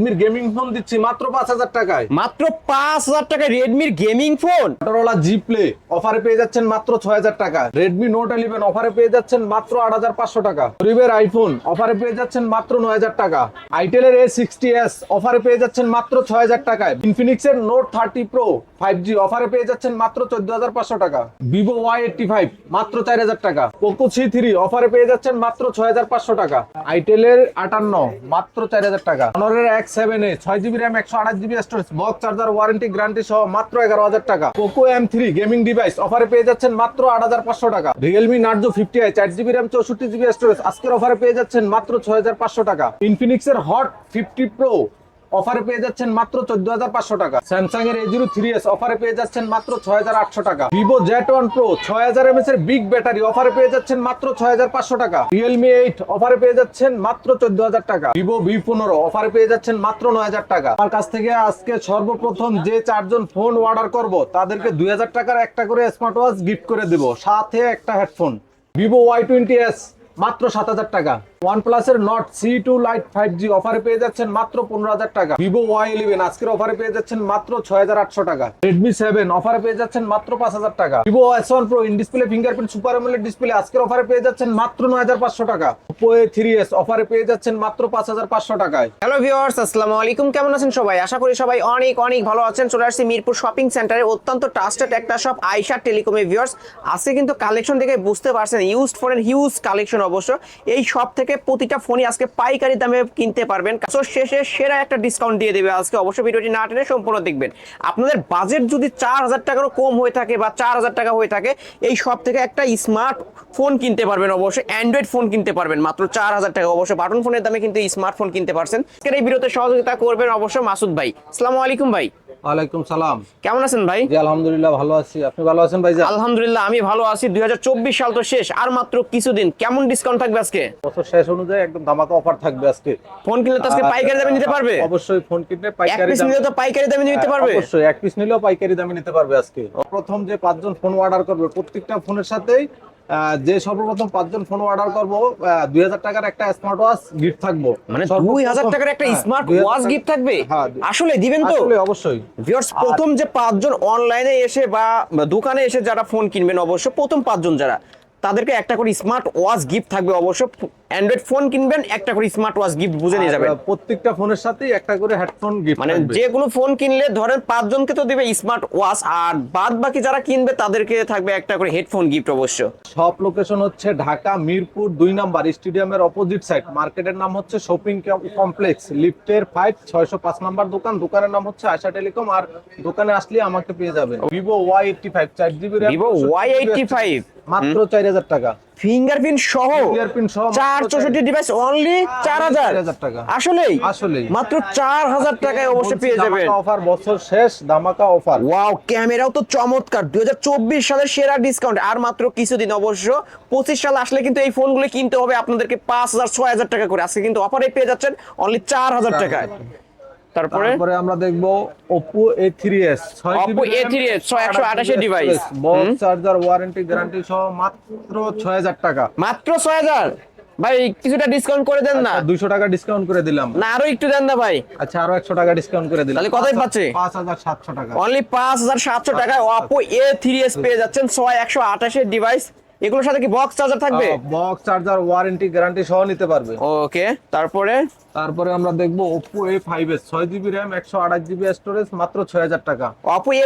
রেডমির gaming phone দিচ্ছি মাত্র পাঁচ হাজার টাকায়। মাত্র পাঁচ হাজার টাকায় রেডমির gaming phone Motorola G Play অফারে পেয়ে যাচ্ছেন মাত্র ছয় হাজার টাকা। রেডমি নোট ইলেভেন অফারে পেয়ে যাচ্ছেন মাত্র আট হাজার পাঁচশো টাকা। গরিবের আইফোন অফারে পেয়ে যাচ্ছেন মাত্র নয় হাজার টাকা। আইটেলের এ সিক্সটি এস অফারে পেয়ে যাচ্ছেন মাত্র ছয় হাজার টাকায়। ইনফিনিক্স এর note thirty pro five G অফারে পেয়ে যাচ্ছেন মাত্র চোদ্দ হাজার পাঁচশো টাকা। ভিভো ওয়াই এইটটি ফাইভ মাত্র চার হাজার টাকা। পোকো সি থ্রি অফারে পেয়ে যাচ্ছেন মাত্র ছয় হাজার পাঁচশো টাকা। আইটেলের আটান্ন মাত্র চার হাজার টাকা। অনরের এক সেভেন এ ছয় জিবি র্যাম একশো আঠাশ GB storage box charger warranty guarantee সহ মাত্র এগারো হাজার টাকা। Poco M three gaming device অফারে পেয়ে যাচ্ছেন মাত্র আট হাজার পাঁচশো টাকা। রিয়েলমি নার্জো ফিফটি আই চার জিবি র্যাম চৌষট্টি জিবি স্টোরেজ আজকের অফারে পেয়ে যাচ্ছেন মাত্র ছয় হাজার পাঁচশো টাকা। ইনফিনিক্স এর হট ফিফটি প্রো অফারে পেয়ে যাচ্ছেন মাত্র চোদ্দ হাজার পাঁচশো টাকা। স্যামসাং এর এ জিরো থ্রি এস অফারে পেয়ে যাচ্ছেন মাত্র ছয় হাজার আটশো টাকা। ভিভো জেট ওয়ান প্রো ছয় হাজার এমএস এর বিগ ব্যাটারি অফারে পেয়ে যাচ্ছেন মাত্র ছয় হাজার পাঁচশো টাকা। রিয়েলমি এইট অফারে পেয়ে যাচ্ছেন মাত্র চোদ্দ হাজার টাকা। ভিভো ভি পনেরো অফারে পেয়ে যাচ্ছেন মাত্র নয় হাজার টাকা। আমার কাছ থেকে আজকে সর্বপ্রথম যে চারজন ফোন অর্ডার করব, তাদেরকে দুই হাজার টাকার একটা করে স্মার্ট ওয়াচ গিফট করে দেবো। সাথে একটা headphone Vivo Y twenty S মাত্র সাত হাজার টাকা। ওয়ান প্লাস এর Nord C two Lite five G অফারে পেয়ে যাচ্ছেন মাত্র পনেরো হাজার টাকা। ভিভো ওয়াই ইলেভেন আজকের অফারে পেয়ে যাচ্ছেন মাত্র ছয় হাজার আটশো টাকা। রেডমি সেভেন অফারে পেয়ে যাচ্ছেন মাত্র পাঁচ হাজার টাকা। Vivo S one pro in display fingerprint super AMOLED display আজকের অফারে পেয়ে যাচ্ছেন মাত্র নয় হাজার পাঁচশো টাকা। ওপো এ থ্রি এস অফারে পেয়ে যাচ্ছেন মাত্র পাঁচ হাজার পাঁচশো টাকায়। হ্যালো ভিউয়ার্স আসসালামু আলাইকুম। কেমন আছেন সবাই? আশা করি সবাই অনেক অনেক ভালো আছেন। চলে আসছি মিরপুর শপিং সেন্টারে অত্যন্ত ট্রাস্টেড একটা শপ আইশা টেলিকমে ভিউয়ার্স আজকে কিন্তু কালেকশন দেখে বুঝতে পারছেন ইউজড ফোনের হিউজ কালেকশন অবশ্য। এই শপ থেকে প্রতিটা ফোনই আজকে পাইকারি দামে কিনতে পারবেন। সো শেষে সেরা একটা ডিসকাউন্ট দিয়ে দেবে আজকে। অবশ্যই ভিডিওটি না টেনে সম্পূর্ণ দেখবেন। আপনাদের বাজেট যদি চার হাজার টাকারও কম হয়ে থাকে বা চার হাজার টাকা হয়ে থাকে, এই সব থেকে একটা স্মার্ট ফোন কিনতে পারবেন অবশ্যই অ্যান্ড্রয়েড ফোন কিনতে পারবেন। মাত্র চার হাজার টাকা। অবশ্যই বাটন ফোনের দামে কিন্তু স্মার্টফোন কিনতে পারছেন। এই ভিডিওতে সহযোগিতা করবেন অবশ্যই মাসুদ ভাই। আসসালামু আলাইকুম ভাই। ওয়ালাইকুম সালাম। কেমন আছেন ভাই? জি আলহামদুলিল্লাহ ভালো আছি। আপনি ভালো আছেন ভাই আলহামদুলিল্লাহ আমি ভালো আছি। দুই সাল তো শেষ আর মাত্র কিছুদিন। কেমন ডিসকাউন্ট থাকবে আজকে? বছর শেষ অনুযায়ী একদম ধামাকা অফার থাকবে আজকে। ফোন কিনলে তো আজকে পাইকারি দামে নিতে পারবে? অবশ্যই ফোন কিনলে পাইকারি পিস নিলে তো পাইকারি দামে নিতে পারবে? অবশ্যই এক পিস নিলেও পাইকারি দামে নিতে পারবে আজকে। প্রথম যে পাঁচজন ফোন অর্ডার করবে প্রত্যেকটা ফোনের সাথেই যে সর্বপ্রথম পাঁচজন ফোন অর্ডার করব দুই হাজার টাকার একটা স্মার্ট ওয়াচ গিফট থাকব। মানে দুই হাজার টাকার একটা স্মার্ট ওয়াচ গিফট থাকবে? হ্যাঁ, আসলে দিবেন তো? অবশ্যই। ভিউয়ার্স প্রথম যে পাঁচজন অনলাইনে এসে বা বা দোকানে এসে যারা ফোন কিনবেন অবশ্য প্রথম পাঁচজন যারা তাদেরকে একটা করে স্মার্ট ওয়াচ গিফট থাকবে অবশ্য। অ্যান্ড্রয়েড ফোন কিনবেন একটা করে স্মার্ট ওয়াচ গিফট বুঝে নিয়ে যাবেন। প্রত্যেকটা ফোনের সাথে একটা করে হেডফোন গিফট মানে যে কোনো ফোন কিনলে ধরেন পাঁচজনকে তো দিবে স্মার্ট ওয়াচ আর বাদ বাকি যারা কিনবে তাদেরকে থাকবে একটা করে হেডফোন গিফট অবশ্য। সব লোকেশন হচ্ছে ঢাকা মিরপুর দুই নাম্বার স্টেডিয়ামের অপোজিট সাইড মার্কেটের নাম হচ্ছে শপিং কমপ্লেক্স লিফটের ফাইভ ছয়শো পাঁচ নাম্বার দোকান। দোকানের নাম হচ্ছে আশা টেলিকম আর দোকানে আসলে আমাকে পেয়ে যাবেন। ভিভো ওয়াই এইটটি ফাইভ চার GB Vivo Y eighty five মাত্র চার হাজার টাকা। ফিঙ্গারপ্রিন্ট সহ চার চৌষট্টি ডিভাইস অনলি চার হাজার 4,000 টাকা। আসলেই আসলেই। মাত্র চার হাজার টাকায় অবশ্যই পেয়ে যাবেন। অফার বছর শেষ ধামাকা অফার ওয়াও ক্যামেরাও তো চমৎকার। দুই সালের সেরা ডিসকাউন্ট আর মাত্র কিছুদিন অবশ্য। পঁচিশ সাল আসলে কিন্তু এই ফোনগুলো কিনতে হবে আপনাদেরকে পাঁচ হাজার ছয় হাজার টাকা করে। আজকে কিন্তু অফারে পেয়ে যাচ্ছেন অনলি চার হাজার টাকায়। তারপরে? তারপরে আমরা দেখব Oppo A3s Oppo A3s, 128 device। Box charger warranty guarantee সহ মাত্র 6000 টাকা। মাত্র ছয় হাজার? ভাই কিছুটা ডিসকাউন্ট করে দেন না। 200 টাকা ডিসকাউন্ট করে দিলাম। না আরও একটু দেন না ভাই। আচ্ছা আরও 100 টাকা ডিসকাউন্ট করে দিলাম। তাহলে কতই পাচ্ছে? 5700 টাকা। অনলি পাঁচ হাজার সাতশো টাকায় অপো এ থ্রি এস পেয়ে যাচ্ছেন ছয় একশো আঠাশের ডিভাইস এগুলোর সাথে কি বক্স চার্জার থাকবে? বক্স চার্জার ওয়ারেন্টি গ্যারান্টি সহ নিতে পারবে। ওকে তারপরে? তারপরে আমরা দেখব Oppo A5s 6GB RAM 128GB storage মাত্র 6000 টাকা।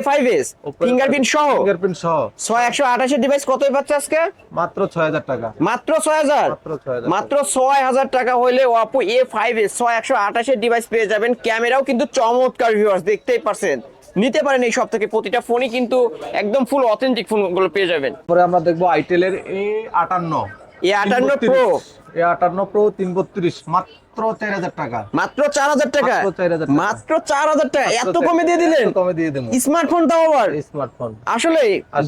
ফাইভ এস ফিঙ্গারপ্রিন্ট সহ? ফিঙ্গারপ্রিন্ট সহ। ছয় একশো আঠাশের ডিভাইস কতই পাচ্ছে আজকে? মাত্র 6000 টাকা। মাত্র ছয় হাজার? মাত্র 6000 ছয় হাজার টাকা হইলে অপো এ ফাইভ এস ছয় একশো আঠাশের ডিভাইস পেয়ে যাবেন। ক্যামেরাও কিন্তু চমৎকার ভিউয়ার্স দেখতেই পারছেন। নিতে পারেন এই সব থেকে প্রতিটা ফোনই কিন্তু একদম ফুল অথেন্টিক ফোনগুলো পেয়ে যাবেন। পরে আমরা দেখব আইটেলের A58 এ আটান্ন। প্রো A58 প্রো 332 মাত্র 4000 টাকা মাত্র চার হাজার টাকা। মাত্র 4,000 টাকা। মাত্র চার হাজার টাকা। এত কমে দিয়ে দিলেন? কমে দিয়ে দেবো। স্মার্টফোন তাও আবার? স্মার্টফোন। আসলে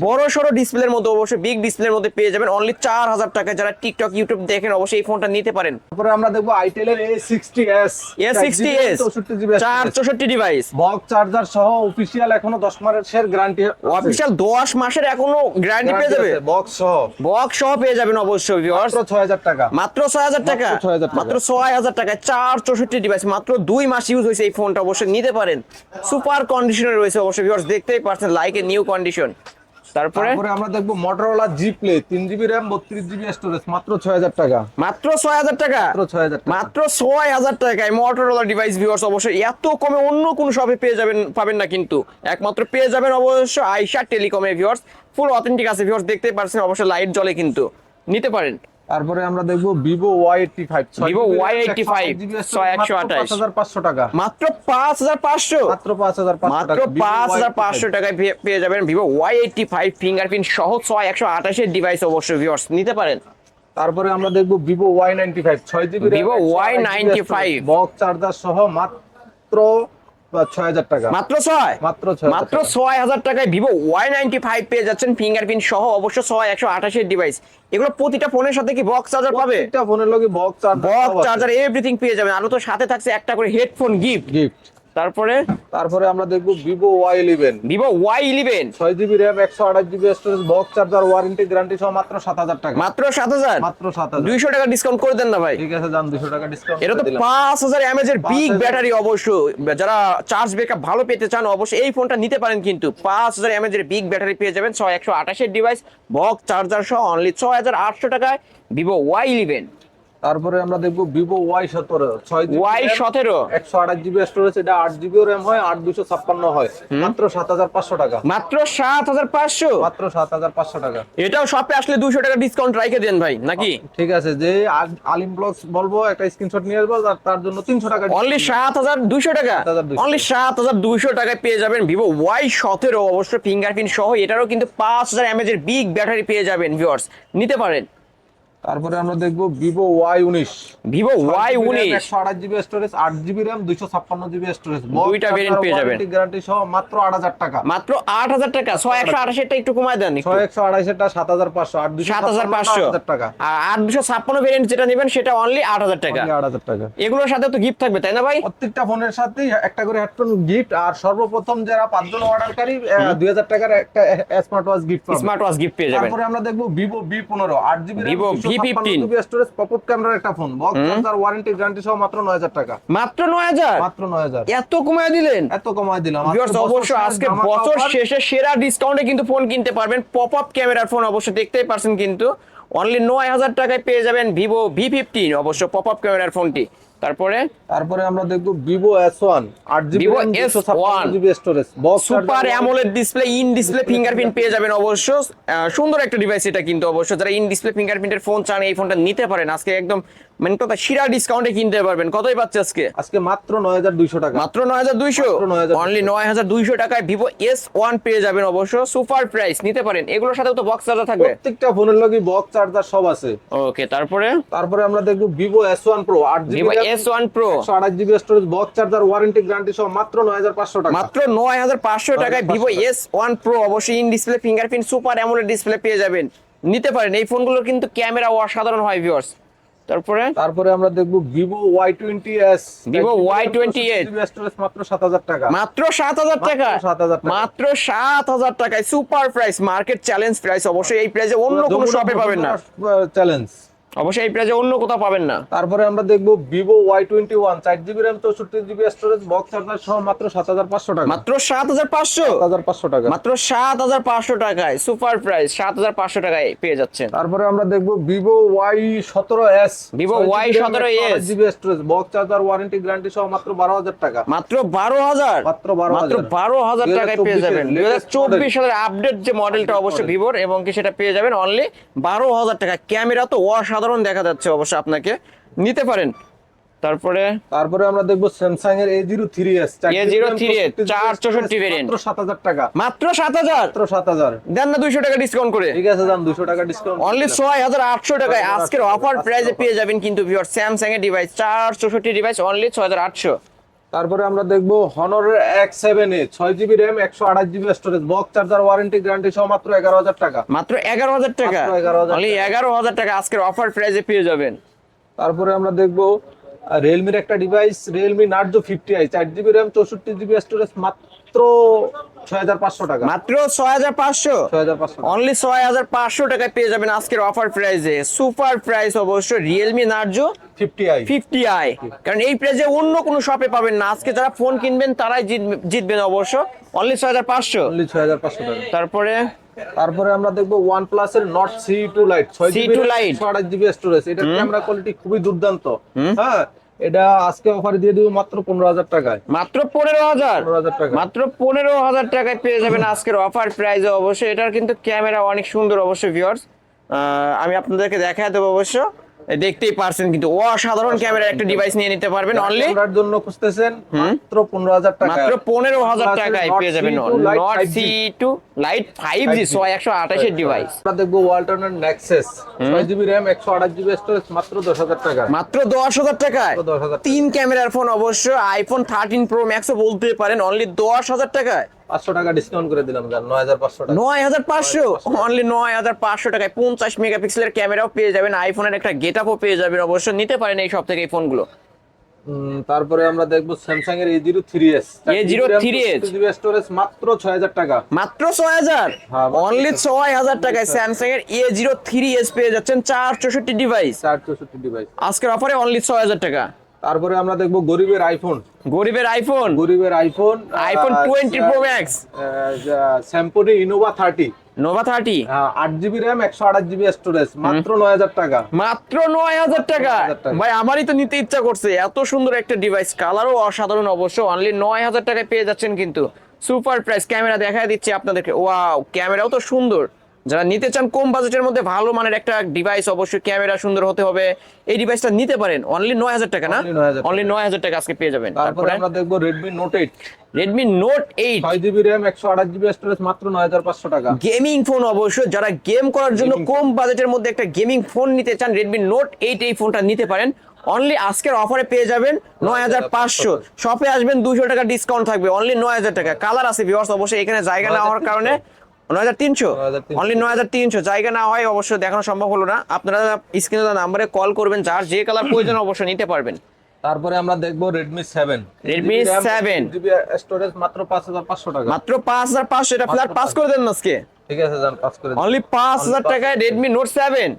বড় সড়ো ডিসপ্লের মধ্যে অবশ্যই বিগ ডিসপ্লের মধ্যে পেয়ে যাবেন অনলি চার হাজার টাকায় যারা টিকটক ইউটিউব দেখেন অবশ্যই এই ফোনটা নিতে পারেন। তারপরে আমরা দেখব আইটেলের A60s A sixty S 64 GB চার চৌষট্টি ডিভাইস বক্স চার্জার সহ অফিসিয়াল এখনও 10 মাসের গ্যারান্টি অফিসিয়াল দশ মাসের এখনও গ্যারান্টি পেয়ে যাবে? বক্স সহ। বক্স সহ পেয়ে যাবেন অবশ্যই ভিউয়ার্স মাত্র 6000 টাকা। মাত্র ছয় হাজার টাকা? 6,000 টাকা। মাত্র ছয় হাজার টাকায় চার চৌষট্টি ডিভাইস মাত্র দুই মাস ইউজ হয়েছে এই ফোনটা অবশ্যই নিতে পারেন। সুপার কন্ডিশনে রয়েছে অবশ্যই ভিউয়ার্স দেখতেই পারছেন লাইকে নিউ কন্ডিশন তারপরে? আমরা দেখব মোটরোলা জি প্লে তিন জিবি র্যাম বত্রিশ জিবি স্টোরেজ মাত্র ছয় হাজার টাকা। মাত্র ছয় হাজার টাকা? মাত্র ছয় হাজার মাত্র ছয় হাজার টাকায় মোটরোলা ডিভাইস ভিউয়ার্স অবশ্যই এত কমে অন্য কোনো শপে পেয়ে যাবেন পাবেন না কিন্তু। একমাত্র পেয়ে যাবেন অবশ্য আইসা টেলিকমে ভিউয়ার্স ফুল অথেন্টিক আছে ভিউয়ার্স দেখতেই পারছেন অবশ্যই লাইট জ্বলে কিন্তু। নিতে পারেন। তারপরে আমরা দেখব Vivo Y eighty five Vivo Y85, ছয় একশো আঠাশ। হাজার পাঁচশো টাকা। মাত্র পাঁচ হাজার পাঁচশো? মাত্র পাঁচ হাজার পাঁচশো মাত্র পাঁচ হাজার পাঁচশো টাকায় পেয়ে- যাবেন Vivo Y eighty five fingerprint সহ ছয় একশো আঠাশের ডিভাইস অবশ্যই ভিউয়ার্স নিতে পারেন। তারপরে আমরা দেখব ভিভো ওয়াই নাইনটি ফাইভ ছয় GB Vivo Y95 box charger সহ মাত্র ছয় হাজার টাকা। মাত্র ছয়? মাত্র ছয় মাত্র ছয় হাজার টাকায় ভিভো ওয়াই নাইনটি ফাইভ পেয়ে যাচ্ছেন ফিঙ্গারপ্রিন্ট সহ অবশ্য ছয় একশো আঠাশের ডিভাইস এগুলো প্রতিটা ফোনের সাথে কি বক্স চার্জার পাবে? ফোনের লগে box charger box charger everything পেয়ে যাবেন। আরও তো সাথে থাকছে একটা করে হেডফোন গিফট গিফট তারপরে? তারপরে আমরা দেখব Vivo Y eleven Vivo Y eleven ছয় জিবি র্যাম একশো আঠাশ GB storage box charger warranty guarantee সহ মাত্র সাত হাজার টাকা। মাত্র সাত হাজার? মাত্র সাত হাজার। দুইশো টাকা ডিসকাউন্ট করে দেন না ভাই। ঠিক আছে যান দুশো টাকা ডিসকাউন্ট এটা তো পাঁচ হাজার এমএজ এর বিগ ব্যাটারি অবশ্য। যারা চার্জ ব্যাকআপ ভালো পেতে চান অবশ্যই এই ফোনটা নিতে পারেন কিন্তু পাঁচ হাজার এমএজ এর বিগ ব্যাটারি পেয়ে যাবেন ছয় একশো আঠাশের ডিভাইস বক্স চার্জার সহ অনলি ছয় হাজার আটশো টাকায় ভিভো ওয়াই ইলেভেন তারপরে আমরা দেখব ভিভো ওয়াই সতেরো ছয় ওয়াই সতেরো? একশো আঠাশ জিবি স্টোরেজ এটা আট জিবিও র্যাম হয় আট দুশো ছাপ্পান্ন হয়। মাত্র সাত হাজার পাঁচশো টাকা। মাত্র সাত হাজার পাঁচশো? মাত্র সাত হাজার পাঁচশো টাকা। এটাও শপে আসলে দুশো টাকা ডিসকাউন্ট রাইখে দেন ভাই নাকি? ঠিক আছে যে আলিম ব্লগস বলব একটা স্ক্রিনশট নিয়ে আসব আর তার জন্য তিনশো টাকা অনলি সাত হাজার দুইশো টাকা? 7,200 অনলি সাত হাজার দুইশো টাকায় পেয়ে যাবেন ভিভো ওয়াই সতেরো অবশ্য ফিঙ্গারপ্রিন্ট সহ এটারও কিন্তু পাঁচ হাজার এমএজ এর বিগ ব্যাটারি পেয়ে যাবেন ভিউয়ার্স নিতে পারেন। তারপরে আমরা দেখব ভিভো ওয়াই উনিশ। ভিভো ওয়াই উনিশ। একশো আঠাশ জিবি স্টোরেজ আট জিবি র্যাম দুইশো ছাপ্পান্ন জিবি স্টোরেজ দুইটা variant পেয়ে যাবেন। গ্যারান্টি সহ মাত্র আট হাজার টাকা। মাত্র আট হাজার টাকা। ছয় একশো আঠাশেরটা একটু কমায় দেন ছয় একশো আড়াইশেটা সাত হাজার পাঁচশো আট দুশো সাত হাজার পাঁচশো। টাকা। আর আট দুশো ছাপ্পান্ন ভেরিয়েন্ট যেটা নেবেন সেটা অনলি আট হাজার টাকা। আট হাজার টাকা। এগুলোর সাথে তো গিফট থাকবে তাই না ভাই? প্রত্যেকটা ফোনের সাথে একটা করে হেডফোন গিফট আর সর্বপ্রথম যারা পাঁচজন অর্ডারকারী দুই হাজার টাকার একটা smart watch gift smart watch gift পেয়ে যাবেন। তারপরে আমরা দেখব ভিভো বি পনেরো আট GB Vivo V15 GB storage popup ক্যামেরার একটা phone box charger warranty guarantee সহ মাত্র নয় হাজার টাকা। মাত্র নয় হাজার? মাত্র নয় হাজার। এত কমায় দিলেন? এত কমায় দিলাম। আজকে ভিউয়ার্স বছর আজকে বছর শেষে সেরা ডিসকাউন্টে কিন্তু ফোন কিনতে পারবেন। পপ আপ ক্যামেরার ফোন দেখতেই পারছেন কিন্তু। অনলি নয় হাজার টাকায় পেয়ে যাবেন ভিভো ভি ফিফটিন অবশ্য পপ আপ ক্যামেরার ফোনটি তারপরে? তারপরে আমরা দেখব ভিভো এস ওয়ান আট জিবি Vivo ছাপ্পান্ন S1 GB storage super AMOLED display in display fingerprint পেয়ে যাবেন অবশ্য। সুন্দর একটা ডিভাইস এটা কিন্তু অবশ্য। যারা ইন ডিসপ্লে ফিঙ্গারপ্রিন্টের ফোন চান এই ফোনটা নিতে পারেন। আজকে একদম মানে কথা শিরা ডিসকাউন্টে কিনতে পারবেন। কতই পাচ্ছে আজকে? আজকে মাত্র নয় হাজার দুইশো টাকা। মাত্র নয় হাজার দুইশো? মাত্র 9,200 অনলি নয় হাজার দুইশো টাকায় ভিভো এস ওয়ান পেয়ে যাবেন অবশ্য। সুপার প্রাইস নিতে পারেন। এগুলোর সাথেও তো বক্স চার্জার থাকবে। প্রত্যেকটা ফোনের লগে বক্স চার্জার সব আছে। ওকে তারপরে? তারপরে আমরা দেখব Vivo S one pro GB storage box charger warranty guarantee সহ মাত্র নয় হাজার পাঁচশো টাকা। মাত্র নয় হাজার পাঁচশো টাকায় অবশ্যই in display fingerprint super AMOLED display পেয়ে যাবেন। নিতে পারেন। এই ফোনগুলোর কিন্তু ক্যামেরা অসাধারণ হয় ভিউয়ার্স তারপরে? তারপরে আমরা দেখব Vivo Y twenty S Vivo Y20s storage মাত্র সাত হাজার টাকা। মাত্র সাত হাজার টাকা। মাত্র 7,000 টাকা। মাত্র সাত হাজার টাকায়। Super price market challenge price অবশ্যই এই প্রাইসে অন্য কোনো শপে পাবেন না। চ্যালেঞ্জ অবশ্যই এই প্রাইসে অন্য কোথাও পাবেন না। তারপরে আমরা দেখব ভিভো ওয়াই টোয়েন্টি ওয়ান চার জিবি র্যাম চৌষট্টি জিবি স্টোরেজ বক্স চার্জার সহ মাত্র সাত হাজার পাঁচশো টাকা। মাত্র সাত হাজার পাঁচশো? হাজার পাঁচশো টাকা। মাত্র সাত হাজার পাঁচশো টাকায় সুপার প্রাইস সাত হাজার পাঁচশো টাকায় পেয়ে যাচ্ছেন। তারপরে আমরা দেখব ভিভো ওয়াই সতেরো S Vivo Y17s GB storage box charger warranty guarantee সহ মাত্র বারো হাজার টাকা। মাত্র বারো হাজার? মাত্র 12,000 মাত্র বারো হাজার টাকায় পেয়ে যাবেন। দুই হাজার চব্বিশ সালের আপডেট যে মডেলটা অবশ্যই। ভিভোর এবং কি সেটা পেয়ে যাবেন অনলি বারো হাজার টাকা ক্যামেরা তো অসাধারণ দেখা যাচ্ছে অবশ্য আপনাকে। নিতে পারেন। তারপরে তারপরে আমরা দেখব স্যামসাং এর A zero three S A03s, 464 variant মাত্র সাত হাজার টাকা। মাত্র সাত হাজার? মাত্র সাত হাজার। দেন না দুইশো টাকা ডিসকাউন্ট করে। ঠিক আছে দাম দুশো টাকা ডিসকাউন্ট অনলি ছয় হাজার আটশো টাকায়। আজকের অফার প্রাইজে প্রাইসে পেয়ে যাবেন কিন্তু ভিউয়ার স্যামসাং এর ডিভাইস চার চৌষট্টি ডিভাইস অনলি ছয় হাজার আটশো। তারপরে আমরা দেখব হনরের এক্স সেভেন এ ছয় জিবি র্যাম একশো আঠাশ GB storage box charger warranty guarantee সহ মাত্র এগারো হাজার টাকা। মাত্র এগারো হাজার টাকা? মাত্র 11,000 এগারো হাজার টাকা আজকের অফার প্রাইজে পেয়ে যাবেন। তারপরে আমরা দেখব রিয়েলমির একটা device Realme Narzo fifty i চার জিবি র্যাম চৌষট্টি জিবি স্টোরেজ মাত্র ছয় হাজার পাঁচশো টাকা। মাত্র ছয় হাজার পাঁচশো অনলি ছয় হাজার পাঁচশো টাকায় পেয়ে যাবেন আজকের অফার প্রাইসে সুপার প্রাইস অবশ্য রিয়েলমি নার্জো ফিফটি আই কারণ এই প্রাইসে অন্য কোনো শপে পাবেন না। আজকে যারা ফোন কিনবেন তারাই জিতবে- জিতবেন অবশ্য। অনলি ছয় হাজার পাঁচশো? অনলি ছয় হাজার পাঁচশো টাকা। তারপরে? তারপরে আমরা দেখব ওয়ান প্লাস এর নট সি টু লাইট ছয় C2 জিবি Lite। আঠাশ জিবি স্টোরেজ এটা ক্যামেরা কোয়ালিটি খুবই দুর্দান্ত। হ্যাঁ? এটা আজকে অফারে দিয়ে দিব মাত্র পনেরো হাজার টাকায়। মাত্র পনেরো হাজার? মাত্র পনেরো হাজার টাকায় পেয়ে যাবেন আজকের অফার প্রাইস অবশ্যই। এটার কিন্তু ক্যামেরা অনেক সুন্দর অবশ্যই ভিউয়ার্স আমি আপনাদেরকে দেখা দেবো অবশ্য। দেখতেই পারছেন কিন্তু অসাধারণ ক্যামেরার একটা ডিভাইস নিয়ে নিতে পারবেন অনলি ক্যামেরার জন্য খুঁজতেছেন মাত্র পনেরো হাজার টাকা। মাত্র পনেরো হাজার টাকায় পেয়ে যাবেন note note C two lite five G ছয় একশো আঠাশের ডিভাইস আমরা দেখব ওয়ালটনের নেক্সাস ছয় জিবি র্যাম একশো আঠাশ জিবি স্টোরেজ মাত্র দশ হাজার টাকা। মাত্র দশ হাজার টাকায়। মাত্র 10,000 তিন ক্যামেরার ফোন অবশ্য আইফোন থার্টিন প্রো ম্যাক্সও বলতে পারেন অনলি দশ হাজার টাকায়। পাঁচশো টাকা ডিসকাউন্ট করে দিলাম নয় হাজার পাঁচশো নয় হাজার পাঁচশো? অনলি নয় হাজার পাঁচশো টাকায় পঞ্চাশ মেগাপিক্সেলের ক্যামেরাও পেয়ে যাবেন। আইফোনের একটা গেট আপও পেয়ে যাবেন অবশ্য। নিতে পারেন এই সব থেকে এই ফোনগুলো তারপরে আমরা দেখব স্যামসাং এর A zero three S A03s GB storage মাত্র ছয় হাজার টাকা। মাত্র ছয় হাজার? হ্যাঁ, অনলি ছয় হাজার। টাকায় স্যামসাং এর এ জিরো থ্রি এস পেয়ে যাচ্ছেন চার চৌষট্টি ডিভাইস চার চৌষট্টি ডিভাইস আজকের অফারে অনলি ছয় হাজার টাকা। তারপরে আমরা দেখব গরিবের আইফোন গরিবের আইফোন গরিবের iPhone iPhone 20 pro max Symphony Innova thirty Nova thirty আট জিবি র্যাম একশো আঠাশ জিবি স্টোরেজ মাত্র নয় হাজার টাকা। মাত্র নয় হাজার টাকা? 9,000 টাকা। ভাই আমারই তো নিতে ইচ্ছা করছে। এত সুন্দর একটা ডিভাইস কালারও অসাধারণ অবশ্য। অনলি নয় হাজার টাকায় পেয়ে যাচ্ছেন কিন্তু। সুপার প্রাইস ক্যামেরা দেখায় দিচ্ছি আপনাদেরকে। ওয়াও ক্যামেরাও তো সুন্দর। যারা নিতে চান কম বাজেটের মধ্যে ভালো মানের একটা ডিভাইস অবশ্যই ক্যামেরা সুন্দর হতে হবে। এই ডিভাইসটা নিতে পারেন অনলি নয় হাজার টাকা না? Only 9,000 অনলি নয় হাজার টাকা আজকে পেয়ে যাবেন। তারপরে আমরা দেখব Redmi Note eight Redmi Note eight ছয় জিবি র্যাম একশো আঠাশ জিবি স্টোরেজ মাত্র নয় হাজার পাঁচশো টাকা। গেমিং ফোন অবশ্য যারা গেম করার জন্য কম বাজেটের মধ্যে একটা গেমিং ফোন নিতে চান রেডমি নোট এইট এই ফোনটা নিতে পারেন। অনলি আজকের অফারে পেয়ে যাবেন নয় হাজার পাঁচশো। শপে আসবেন দুশো টাকা ডিসকাউন্ট থাকবে অনলি নয় হাজার টাকা। কালার আছে ভিওর্স অবশ্যই এখানে জায়গা না হওয়ার কারণে তিনশো? অনলি নয় হাজার তিনশো। জায়গা না হয় অবশ্য দেখানো সম্ভব হলো না। আপনারা স্ক্রিনে নাম্বারে কল করবেন যার যে কালার প্রয়োজন অবশ্যই নিতে পারবেন। তারপরে আমরা দেখব Redmi seven Redmi 7 GB storage মাত্র পাঁচ হাজার পাঁচশো টাকা। মাত্র পাঁচ হাজার পাঁচশো এটা ফ্ল্যাট পাস করে দেন আজকে? ঠিক আছে যান পাস করে অনলি পাঁচ হাজার টাকায় রেডমি নোট সেভেন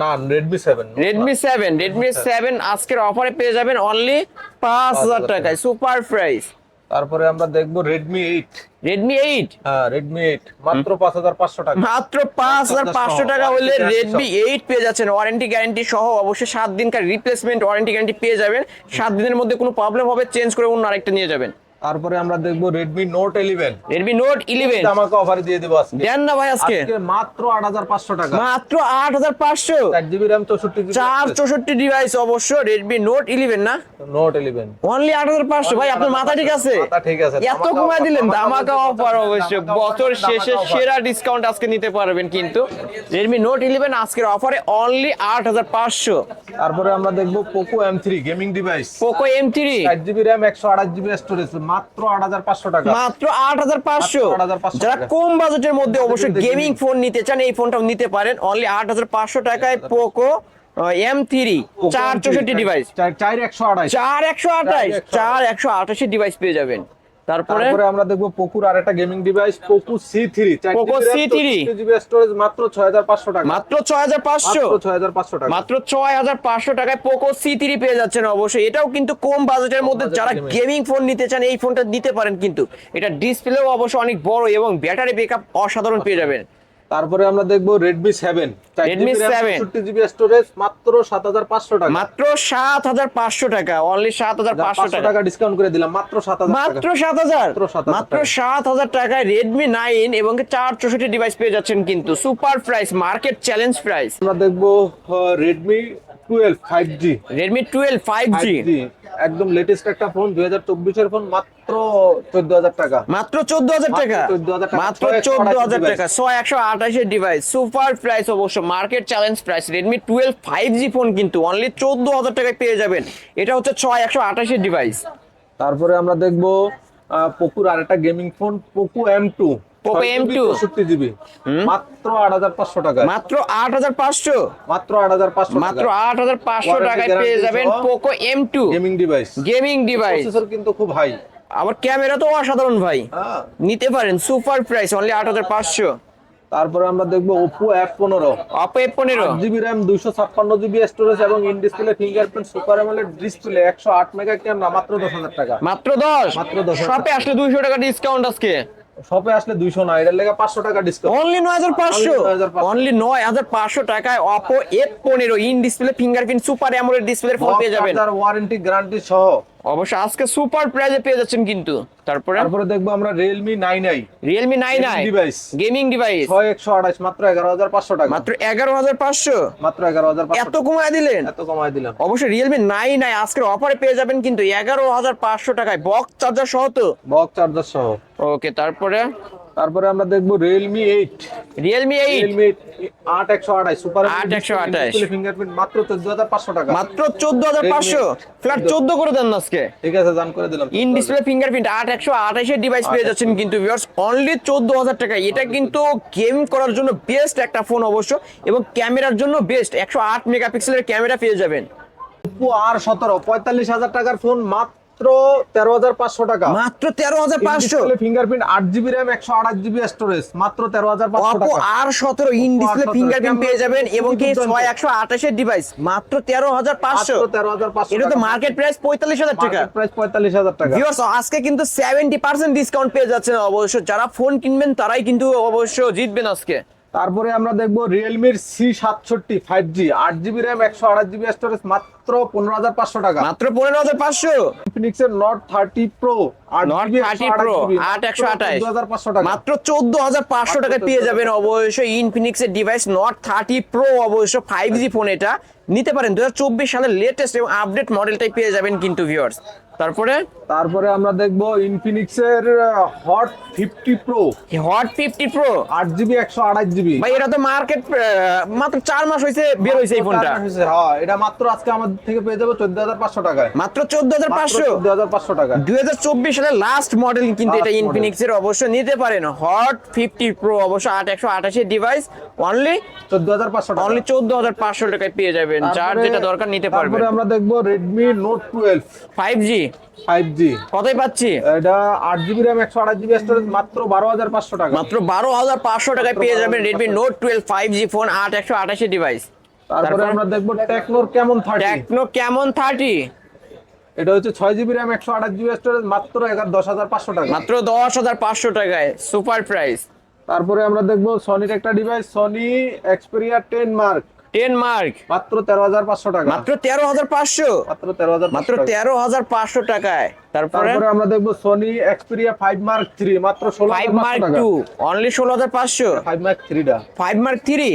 না Redmi seven Redmi seven Redmi seven আজকের অফারে পেয়ে যাবেন অনলি পাঁচ হাজার টাকায়। সুপার প্রাইস তারপরে আমরা দেখব রেডমি এইট রেডমি এইট হ্যাঁ রেডমি এইট মাত্র পাঁচ হাজার পাঁচশো টাকা। মাত্র পাঁচ হাজার পাঁচশো টাকা হলে রেডমি এইট পেয়ে যাচ্ছেন। ওয়ারেন্টি গ্যারান্টি সহ অবশ্যই সাত দিনকার রিপ্লেসমেন্ট ওয়ারেন্টি গ্যারান্টি পেয়ে যাবেন। সাত দিনের মধ্যে কোনো প্রবলেম হবে চেঞ্জ করে অন্য আরেকটা নিয়ে যাবেন। তারপরে আমরা দেখব Redmi Note eleven Redmi Note eleven আমাকে অফারে দিয়ে দেবো আজকে। দেন না ভাই আজকে। মাত্র আট হাজার পাঁচশো টাকা। মাত্র আট হাজার পাঁচশো। চার জিবি র্যাম চৌষট্টি চার চৌষট্টি ডিভাইস অবশ্য রেডমি নোট ইলেভেন না? নোট ইলেভেন অনলি আট হাজার পাঁচশো। ভাই আপনার মাথা ঠিক আছে? মাথা ঠিক আছে। এত দিলেন ধামাকা অফার অবশ্য বছর শেষে সেরা ডিসকাউন্ট আজকে নিতে পারবেন কিন্তু রেডমি নোট ইলেভেন আজকের অফারে অনলি আট হাজার পাঁচশো। তারপরে আমরা দেখব Poco M three gaming device Poco M three চার জিবি র্যাম একশো আঠাশ জিবি স্টোরেজ মাত্র আট হাজার পাঁচশো টাকা। মাত্র আট হাজার পাঁচশো। 8,500 যারা। কম বাজেটের মধ্যে অবশ্যই গেমিং ফোন নিতে চান এই ফোনটাও নিতে পারেন। অনলি আট হাজার পাঁচশো টাকায় পোকো এম থ্রি চার চৌষট্টি ডিভাইস চার একশো আঠাশ। চার একশো আঠাশ চার একশো আঠাশি। ডিভাইস পেয়ে যাবেন। তারপরে? তারপরে আমরা দেখব পোকুর আর একটা gaming device Poco C three Poco C three GB storage মাত্র ছয় হাজার পাঁচশো টাকা। মাত্র ছয় হাজার পাঁচশো? ছয় হাজার পাঁচশো টাকা। মাত্র ছয় হাজার পাঁচশো টাকায় পোকো সি থ্রি পেয়ে যাচ্ছেন অবশ্যই। এটাও কিন্তু কম বাজেটের মধ্যে যারা গেমিং ফোন নিতে চান এই ফোনটা নিতে পারেন কিন্তু। এটা ডিসপ্লেও অবশ্য অনেক বড় এবং ব্যাটারি ব্যাকআপ অসাধারণ পেয়ে যাবেন। তারপরে আমরা দেখব Redmi seven Redmi 7 GB storage মাত্র সাত হাজার পাঁচশো টাকা। মাত্র সাত হাজার পাঁচশো টাকা অনলি সাত হাজার পাঁচশো পাঁচশো টাকা। টাকা ডিসকাউন্ট করে দিলাম মাত্র সাত হাজার মাত্র টাকা সাত হাজার মাত্র 7,000 সাত হাজার টাকায় রেডমি নাইন এবং চার চৌষট্টি ডিভাইস পেয়ে যাচ্ছেন কিন্তু। Super price market challenge price আমরা দেখব Redmi twelve five G Redmi twelve five G একদম লেটেস্ট একটা ফোন দুই হাজার চব্বিশের ফোন মাত্র চোদ্দ হাজার টাকা। মাত্র চোদ্দ হাজার টাকা? 14,000 টাকা। মাত্র 628 চোদ্দ হাজার টাকা। ছয় একশো আঠাশের ডিভাইস সুপার প্রাইস অবশ্য market challenge price Redmi twelve five G phone কিন্তু অনলি চোদ্দ হাজার টাকায় পেয়ে যাবেন। এটা হচ্ছে ছয় একশো আঠাশের ডিভাইস তারপরে আমরা দেখব পোকুর আর একটা gaming phone Poco M two Poco M two চৌষট্টি জিবি। মাত্র আট হাজার পাঁচশো টাকা মাত্র আট হাজার পাঁচশো? মাত্র আট হাজার পাঁচশো মাত্র আট হাজার পাঁচশো Warranty টাকায় পেয়ে যাবেন Poco M two gaming device gaming device কিন্তু খুব হাই আবার ক্যামেরা তো অসাধারণ ভাই। হ্যাঁ। নিতে পারেন সুপার প্রাইস অনলি আট হাজার পাঁচশো। তারপরে আমরা দেখব ওপো এফ পনেরো। অপো এফ পনেরো। জিবি র্যাম দুইশো ছাপ্পান্ন জিবি স্টোরেজ এবং in display fingerprint super AMOLED display একশো আট মেগা ক্যামেরা মাত্র দশ হাজার টাকা। মাত্র দশ? মাত্র দশ শপে আসলে দুইশো টাকা ডিসকাউন্ট আজকে। শপে আসলে দুইশো না এটার লেগে পাঁচশো টাকা ডিসকাউন্ট অনলি নয় হাজার পাঁচশো? Only 9,500 অনলি নয় হাজার পাঁচশো টাকায় অপো এফ পনেরো in display fingerprint super AMOLED display phone পেয়ে যাবেন। ওয়ারেন্টি গ্যারান্টি সহ। অবশ্য আজকে সুপার প্রাইজে পেয়ে যাচ্ছেন কিন্তু। তারপরে? তারপরে দেখব আমরা I Realme nine I Gaming gaming device ছয় একশো আঠাশ মাত্র এগারো হাজার পাঁচশো টাকা। মাত্র এগারো হাজার পাঁচশো? মাত্র এগারো হাজার এত কমায় দিলেন? এত কমায় দিলাম। অবশ্যই রিয়েলমি নাইন আই আজকের অফারে পেয়ে যাবেন কিন্তু এগারো হাজার পাঁচশো টাকায়। বক্স চার্জার সহ তো? বক্স চার্জার সহ। ওকে তারপরে? তারপরে আমরা দেখব Realme eight Realme eight Realme আট একশো আঠাশ। সুপার 828 ফিঙ্গারপ্রিন্ট মাত্র চোদ্দ হাজার পাঁচশো টাকা। মাত্র চোদ্দ হাজার পাঁচশো। ফ্ল্যাট চোদ্দ করে দেন আজকে। ঠিক আছে জান করে দিলাম ইন ডিসপ্লে ফিঙ্গারপ্রিন্ট আট একশো আঠাশের ডিভাইস পেয়ে যাচ্ছেন কিন্তু ভিউয়ার্স অনলি চোদ্দ হাজার টাকা। এটা কিন্তু গেম করার জন্য বেস্ট একটা ফোন অবশ্য এবং ক্যামেরার জন্য বেস্ট একশো আট মেগাপিক্সেলের ক্যামেরা পেয়ে যাবেন। আর সতেরো পঁয়তাল্লিশ হাজার টাকার ফোন মাত্র তেরো হাজার পাঁচশো টাকা। মাত্র তেরো হাজার পাঁচশো? ফিঙ্গারপ্রিন্ট আট জিবি র্যাম একশো আঠাশ জিবি স্টোরেজ মাত্র তেরো হাজার পাঁচশো টাকা। আর সতেরো ইন ডিসপ্লে ফিঙ্গারপ্রিন্ট পেয়ে যাবেন এবং কি ছয় একশো আঠাশের ডিভাইস মাত্র তেরো হাজার পাঁচশো। তেরো হাজার পাঁচশো এটা তো মার্কেট প্রাইস পঁয়তাল্লিশ হাজার টাকা। প্রাইস পঁয়তাল্লিশ হাজার টাকা। ভিউয়ার্স আজকে কিন্তু সেভেন্টি পার্সেন্ট ডিসকাউন্ট পেয়ে যাচ্ছেন অবশ্য। যারা ফোন কিনবেন তারাই কিন্তু অবশ্য জিতবেন আজকে। তারপরে আমরা দেখব রিয়েলমির সি সাতষট্টি ফাইভ জি আট জিবি র্যাম একশো আঠাশ জিবি স্টোরেজ মাত্র পনেরো হাজার পাঁচশো টাকা। মাত্র পনেরো হাজার পাঁচশো? ফিনিক্সের Note thirty Pro Note 30 Pro, 8 হাজার পাঁচশো টাকা। মাত্র চোদ্দ হাজার পাঁচশো টাকায় পেয়ে যাবেন অবশ্যই ডিভাইস নট থার্টি প্রো অবশ্য ফাইভ জি ফোন এটা। নিতে পারেন। দু হাজার চব্বিশ সালের লেটেস্ট এবং আপডেট মডেলটাই পেয়ে যাবেন কিন্তু ভিউয়ার্স তারপরে? তারপরে আমরা দেখব ইনফিনিক্সের Hot fifty Pro Hot fifty Pro আট জিবি একশো আঠাশ জিবি ভাই এটা তো মার্কেট মাত্র চার মাস হয়েছে বের হয়েছে এই ফোনটা হ্যাঁ এটা মাত্র আজকে আমাদের থেকে পেয়ে যাবে চোদ্দ হাজার পাঁচশো টাকায়। মাত্র চোদ্দ হাজার পাঁচশো? চোদ্দ হাজার পাঁচশো টাকা দুই হাজার চব্বিশ সালের লাস্ট মডেল কিন্তু এটা। ইনফিনিক্স এর অবশ্য নিতে পারেন। হট ফিফটি প্রো অবশ্য আট একশো আঠাশের ডিভাইস অনলি চোদ্দ হাজার পাঁচশো টাকা। অনলি চোদ্দ হাজার পাঁচশো টাকায় পেয়ে যাবেন। যার তারপরে- যেটা দরকার নিতে পারবেন। তারপরে আমরা দেখব রেডমি নোট টুয়েলভ ফাইভ কতই পাচ্ছি? এটা স্টোরেজ মাত্র বারো হাজার পাঁচশো টাকা। মাত্র বারো হাজার পাঁচশো টাকায় পেয়ে যাবেন ফোন আট একশো আঠাশি ডিভাইস তারপরে আমরা দেখব টেকনোর কেমন টেকনো কেমন থার্টি এটা হচ্ছে ছয় জিবি র্যাম একশো আঠাশ জিবি স্টোরেজ মাত্র এগারো দশ হাজার পাঁচশো টাকা। মাত্র দশ হাজার পাঁচশো টাকায় সুপার প্রাইস তারপরে আমরা দেখব সনির একটা device Sony Xperia ten Mark ten Mark মাত্র তেরো হাজার পাঁচশো টাকা। মাত্র তেরো হাজার পাঁচশো? মাত্র তেরো হাজার মাত্র তেরো হাজার পাঁচশো টাকায়। তারপরে? আমরা দেখব Sony Xperia five Mark three মাত্র ষোলো ফাইভ মার্ক টু অনলি ষোলো হাজার পাঁচশো। ফাইভ মার্ক থ্রিটা ফাইভ মার্ক থ্রি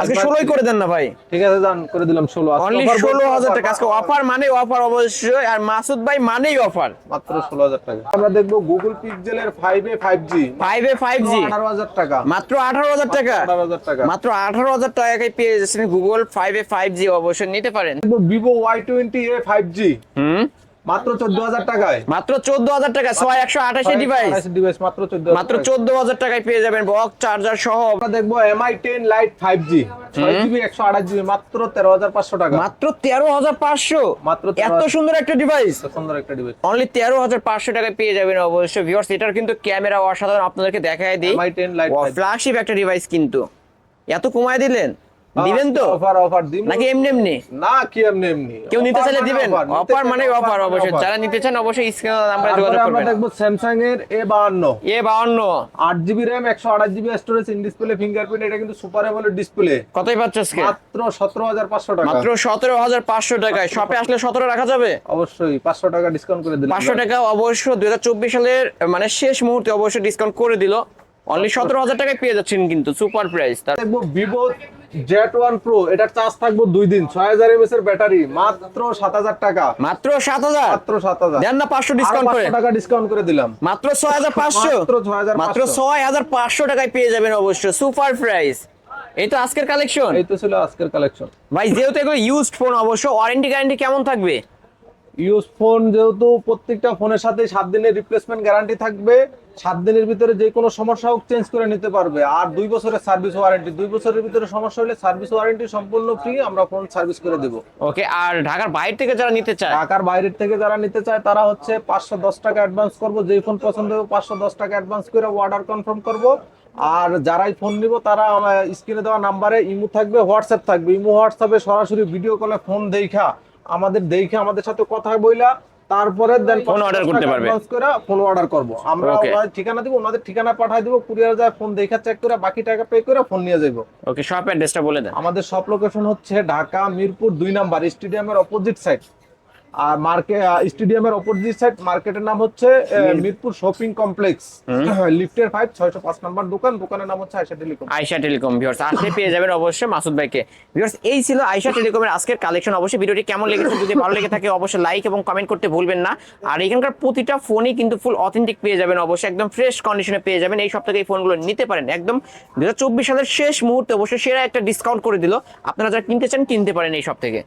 আজকে Mark ষোলোই three। করে দেন না ভাই। ঠিক আছে জান করে দিলাম ষোলো। আজকে অনলি offer ষোলো বলতে হাজার offer, টাকা। আজকে অফার মানে অফার অবশ্যই আর মাসুদ ভাই মানেই অফার মাত্র ষোলো হাজার টাকা। আমরা দেখব গুগল পিক্সেলের five A five G five A five G আঠারো হাজার টাকা। মাত্র আঠারো হাজার টাকা। আঠারো হাজার টাকা। মাত্র আঠারো হাজার টাকায় পেয়ে যাচ্ছেন Google five A five G অবশ্যই। নিতে পারেন। দেখব Vivo Y twenty A five G হুম? মাত্র চোদ্দ হাজার টাকায় মাত্র চোদ্দ হাজার টাকা ছয় একশো আঠাশি ডিভাইস ডিভাইস মাত্র চোদ্দ মাত্র চোদ্দ হাজার টাকায় পেয়ে যাবেন বক্স চার্জার সহ। আমরা দেখব জি ছয় জিবি একশো আঠাশ জিবি মাত্র তেরো হাজার পাঁচশো টাকা। মাত্র তেরো হাজার পাঁচশো। মাত্র এত সুন্দর একটা ডিভাইস সুন্দর একটা ডিভাইস অনলি তেরো হাজার পাঁচশো টাকায় পেয়ে যাবেন অবশ্যই ভিউয়ার্স এটার কিন্তু ক্যামেরা অসাধারণ আপনাদেরকে দেখায় দিই। এমআই টেন লাইট ফ্ল্যাগশিপ একটা ডিভাইস কিন্তু। এত কমায় দিলেন? দিবেন তো? অফার অফার দিব। নাকি এমনি এমনি? না কি এমনি এমনি? কেউ নিতে চাইলে দিবেন? অফার মানে অফার মানে অবশ্যই। যারা নিতে চান অবশ্যই স্ক্রিনে নাম্বারে যোগাযোগ আমরা করবেন। দেখব স্যামসাং এর এ বাহান্ন। এ বাউন্ন আট জিবি র্যাম একশো আঠাশ GB storage in display fingerprint এটা কিন্তু সুপার অ্যামোলেড ডিসপ্লে কতই পাচ্ছ আজকে? মাত্র সতেরো হাজার পাঁচশো টাকা। মাত্র সতেরো হাজার পাঁচশো টাকায় শপে আসলে সতেরো রাখা যাবে? অবশ্যই পাঁচশো টাকা ডিসকাউন্ট করে দিলাম। পাঁচশো টাকা অবশ্য দুই হাজার চব্বিশ সালের মানে শেষ মুহূর্তে অবশ্যই ডিসকাউন্ট করে দিল। অনলি সতেরো হাজার টাকায় পেয়ে যাচ্ছেন কিন্তু সুপার প্রাইস তার দেখব ভিভো জেট ওয়ান প্রো এটার চার্জ থাকব দুই দিন ছয় হাজার এমএস এর ব্যাটারি মাত্র সাত হাজার টাকা। মাত্র সাত হাজার? মাত্র সাত হাজার। দেন না পাঁচশো ডিসকাউন্ট করে। টাকা ডিসকাউন্ট করে দিলাম। মাত্র ছয় হাজার পাঁচশো? মাত্র 6,500 মাত্র ছয় হাজার পাঁচশো টাকায় পেয়ে যাবেন অবশ্য সুপার প্রাইস এই তো আজকের কালেকশন এই তো ছিল আজকের কালেকশন ভাই যেহেতু এগুলো ইউজড ফোন অবশ্য ওয়ারেন্টি গ্যারান্টি কেমন থাকবে? ইউজ ফোন যেহেতু প্রত্যেকটা ফোনের সাথে সাত দিনের রিপ্লেসমেন্ট গ্যারান্টি থাকবে সাত দিনের ভিতরে যে কোনো সমস্যা হোক চেঞ্জ করে নিতে পারবে। আর দুই বছরের সার্ভিস ওয়ারেন্টি দুই বছরের ভিতরে সমস্যা হলে সার্ভিস ওয়ারেন্টি সম্পূর্ণ ফ্রি আমরা ফোন সার্ভিস করে দেবো। ওকে আর ঢাকার বাইরে থেকে যারা নিতে চায়? ঢাকার বাইরের থেকে যারা নিতে চায় তারা হচ্ছে পাঁচশো দশ টাকা অ্যাডভান্স করব। যেই ফোন পছন্দ হবে পাঁচশো দশ টাকা অ্যাডভান্স করে অর্ডার কনফার্ম করব। আর যারাই ফোন নিব তারা স্ক্রিনে দেওয়া নাম্বারে ইমো থাকবে হোয়াটসঅ্যাপ থাকবে। ইমো হোয়াটসঅ্যাপে সরাসরি ভিডিও কলে ফোন দেখা। আমাদের দেখে আমাদের সাথে কথা বইলা তারপরে দেন ফোন অর্ডার করতে পারবে। অ্যাডভান্স করে ফোন অর্ডার করব। আমরা ওনাদের ঠিকানা দিব ওনাদের ঠিকানা পাঠাই দিব কুরিয়ার যায় ফোন দেখা চেক করে বাকি টাকা পে করে ফোন নিয়ে যাব ওকে শপ অ্যাড্রেসটা বলে দেন। আমাদের সব লোকেশন হচ্ছে ঢাকা মিরপুর দুই নাম্বার স্টেডিয়ামের অপোজিট সাইড আর মার্কেট স্টেডিয়ামের অপোজিট সাইড মার্কেটের নাম হচ্ছে মিরপুর শপিং কমপ্লেক্স। লিফটের ফাইভ ছয়শো পাঁচ নাম্বার দোকান দোকানের নাম হচ্ছে Ayesha telecom. Ayesha telecom viewers আসলে পেয়ে যাবেন অবশ্যই মাসুদ ভাইকে। ভিউয়ার্স এই ছিল আয়শা টেলিকমের আজকের কালেকশন অবশ্যই ভিডিওটি কেমন লেগেছে যদি ভালো লেগে থাকে অবশ্যই লাইক এবং কমেন্ট করতে ভুলবেন না। আর এখানকার প্রতিটা ফোনই কিন্তু ফুল অথেন্টিক পেয়ে যাবেন অবশ্যই একদম ফ্রেশ কন্ডিশনে পেয়ে যাবেন। এই সপ্তাহে এই ফোনগুলো নিতে পারেন। একদম দু সালের শেষ মুহূর্তে অবশ্যই সেরা একটা ডিসকাউন্ট করে দিল। আপনারা যারা কিনতে চান কিনতে পারেন এই সব থেকে